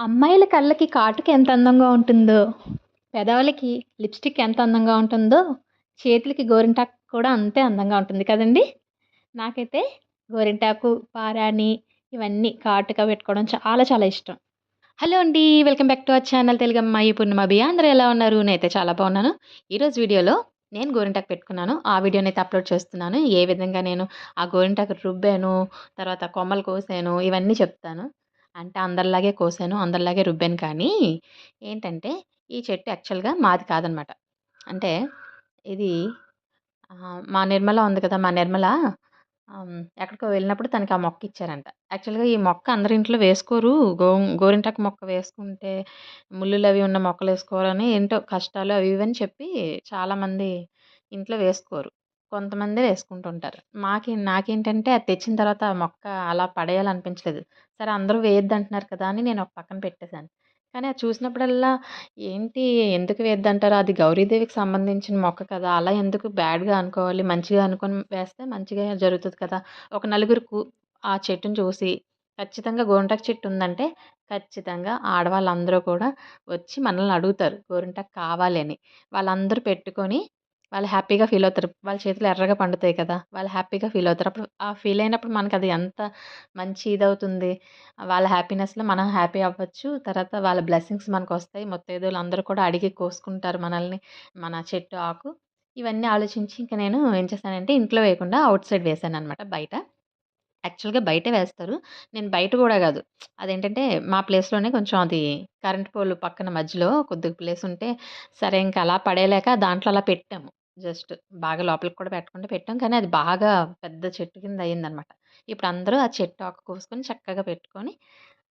అమ్మాయిల కళ్ళకి కాటుక ఎంత అందంగా ఉంటుందో పెదవులకి లిప్స్టిక్ ఎంత అందంగా ఉంటుందో చేతులకి గోరింటాకు కూడా అంతే అందంగా ఉంటుంది కదండి. నాకైతే గోరింటాకు పారాణి ఇవన్నీ కాటుక పెట్టుకోవడం చాలా చాలా ఇష్టం. హలో అండి welcome back to our channel Telugu అమ్మాయి పూర్ణిమ బియ్య అందరూ ఎలా ఉన్నారు? నేనైతే చాలా బాగున్నాను. ఈరోజు వీడియోలో నేను గోరింటాకు పెట్టుకున్నాను. ఆ వీడియోని అయితే అప్లోడ్ చేస్తున్నాను. ఏ విధంగా నేను ఆ గోరింటాకు రుబ్బాను తర్వాత కొమ్మలు కోసాను ఇవన్నీ చెప్తాను. అంటే అందరిలాగే కోసాను అందరిలాగే రుబ్బాను కానీ ఏంటంటే ఈ చెట్టు యాక్చువల్గా మాది కాదనమాట. అంటే ఇది మా నిర్మల ఉంది కదా మా నిర్మల ఎక్కడికో వెళ్ళినప్పుడు తనకి ఆ మొక్క ఇచ్చారంట. యాక్చువల్గా ఈ మొక్క అందరి ఇంట్లో వేసుకోరు. గో గోరింటాకు మొక్క వేసుకుంటే ముళ్ళులు అవి ఉన్న మొక్కలు వేసుకోవాలని ఏంటో కష్టాలు అవి ఇవని చెప్పి చాలామంది ఇంట్లో వేసుకోరు. కొంతమంది వేసుకుంటుంటారు. మాకి నాకేంటంటే అది తెచ్చిన తర్వాత ఆ మొక్క అలా పడేయాలనిపించలేదు. సరే అందరూ వేయద్దు అంటున్నారు కదా అని నేను ఒక పక్కన పెట్టేశాను. కానీ అది చూసినప్పుడల్లా ఏంటి ఎందుకు వేయద్దంటారు? అది గౌరీదేవికి సంబంధించిన మొక్క కదా అలా ఎందుకు బ్యాడ్గా అనుకోవాలి? మంచిగా అనుకొని వేస్తే మంచిగా జరుగుతుంది కదా. ఒక నలుగురు ఆ చెట్టును చూసి ఖచ్చితంగా గోరింటాకు చెట్టు ఉందంటే ఖచ్చితంగా ఆడవాళ్ళందరూ కూడా వచ్చి మనల్ని అడుగుతారు గోరింటాకు కావాలి అని. వాళ్ళందరూ పెట్టుకొని వాళ్ళు హ్యాపీగా ఫీల్ అవుతారు. వాళ్ళ చేతులు ఎర్రగా పండుతాయి కదా! వాళ్ళు హ్యాపీగా ఫీల్ అవుతారు. అప్పుడు ఆ ఫీల్ అయినప్పుడు మనకు అది ఎంత మంచి ఇదవుతుంది. వాళ్ళ హ్యాపీనెస్లో మనం హ్యాపీ అవ్వచ్చు. తర్వాత వాళ్ళ బ్లెస్సింగ్స్ మనకు వస్తాయి. ముత్తైదువులు అందరూ కూడా అడిగి కోసుకుంటారు మనల్ని మన చెట్టు ఆకు. ఇవన్నీ ఆలోచించి ఇంకా నేను ఏం చేశానంటే ఇంట్లో వేయకుండా అవుట్ సైడ్ వేసాను అనమాట బయట. యాక్చువల్గా బయట వేస్తారు. నేను బయట కూడా కాదు. అదేంటంటే మా ప్లేస్లోనే కొంచెం అది కరెంట్ పోల్ పక్కన మధ్యలో కొద్దిగా ప్లేస్ ఉంటే సరే ఇంకా అలా పడేయలేక దాంట్లో అలా పెట్టాము. జస్ట్ బాగా లోపలికి కూడా పెట్టకుండా పెట్టాం. కానీ అది బాగా పెద్ద చెట్టు కింద అయ్యిందనమాట ఇప్పుడు అందరూ ఆ చెట్టు ఆకు కోసుకొని చక్కగా పెట్టుకొని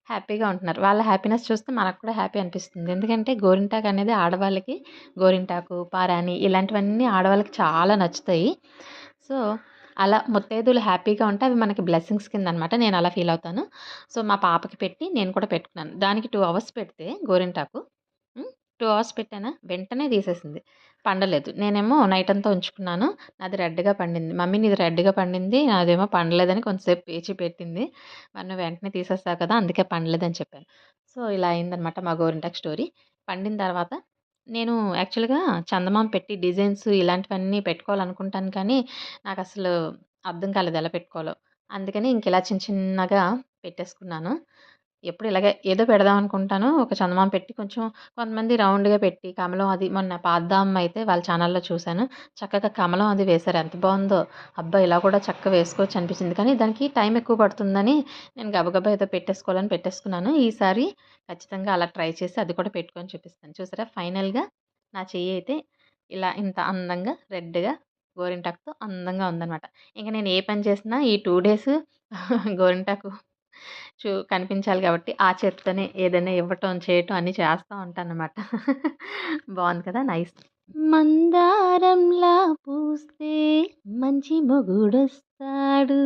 హ్యాపీగా ఉంటున్నారు. వాళ్ళ హ్యాపీనెస్ చూస్తే మనకు కూడా హ్యాపీ అనిపిస్తుంది. ఎందుకంటే గోరింటాకు అనేది ఆడవాళ్ళకి గోరింటాకు పారాని ఇలాంటివన్నీ ఆడవాళ్ళకి చాలా నచ్చుతాయి. సో అలా ముత్తైదులు హ్యాపీగా ఉంటే అవి మనకి బ్లెస్సింగ్స్ కింద అనమాట నేను అలా ఫీల్ అవుతాను. సో మా పాపకి పెట్టి నేను కూడా పెట్టుకున్నాను. దానికి టూ అవర్స్ పెడితే గోరింటాకు టూ అవర్స్ పెట్టానా? వెంటనే తీసేసింది. పండలేదు. నేనేమో నైట్ అంతా ఉంచుకున్నాను. నాది రెడ్గా పండింది. మమ్మీ నీది రెడ్గా పండింది. నాదేమో పండలేదని కొంతసేపు పేచి పెట్టింది. మరి నువ్వు వెంటనే తీసేస్తావు కదా అందుకే పండలేదని చెప్పాను. సో ఇలా అయిందనమాట మా గోరింటాక్ స్టోరీ. పండిన తర్వాత నేను యాక్చువల్గా చందమామ పెట్టి డిజైన్స్ ఇలాంటివన్నీ పెట్టుకోవాలనుకుంటాను కానీ నాకు అసలు అర్థం కాలేదు ఎలా పెట్టుకోవాలో. అందుకని ఇంక ఇలా చిన్న చిన్నగా పెట్టేసుకున్నాను. ఎప్పుడు ఇలాగే ఏదో పెడదాం అనుకుంటాను. ఒక చందమామ పెట్టి కొంచెం కొంతమంది రౌండ్గా పెట్టి కమలం అది మొన్న పాద్దాం అయితే వాళ్ళ ఛానల్లో చూశాను. చక్కగా కమలం అది వేశారు. ఎంత బాగుందో. అబ్బా ఇలా కూడా చక్కగా వేసుకోవచ్చు అనిపించింది. కానీ దానికి టైం ఎక్కువ పడుతుందని నేను గబగబా ఏదో పెట్టేసుకోవాలని పెట్టేసుకున్నాను. ఈసారి ఖచ్చితంగా అలా ట్రై చేసి అది కూడా పెట్టుకొని చూపిస్తాను. చూసారా? ఫైనల్గా నా చెయ్యి అయితే ఇలా ఇంత అందంగా రెడ్గా గోరింటాకుతో అందంగా ఉందన్నమాట. ఇంకా నేను ఏ పని చేసినా ఈ టూ డేస్ గోరింటాకు చూ కనిపించాలి కాబట్టి ఆ చేత్తోనే ఏదైనా ఇవ్వటం చేయటం అన్నీ చేస్తూ ఉంటాను అనమాట బాగుంది కదా నైస్. మందారంలా పూస్తే మంచి మొగుడొస్తాడు.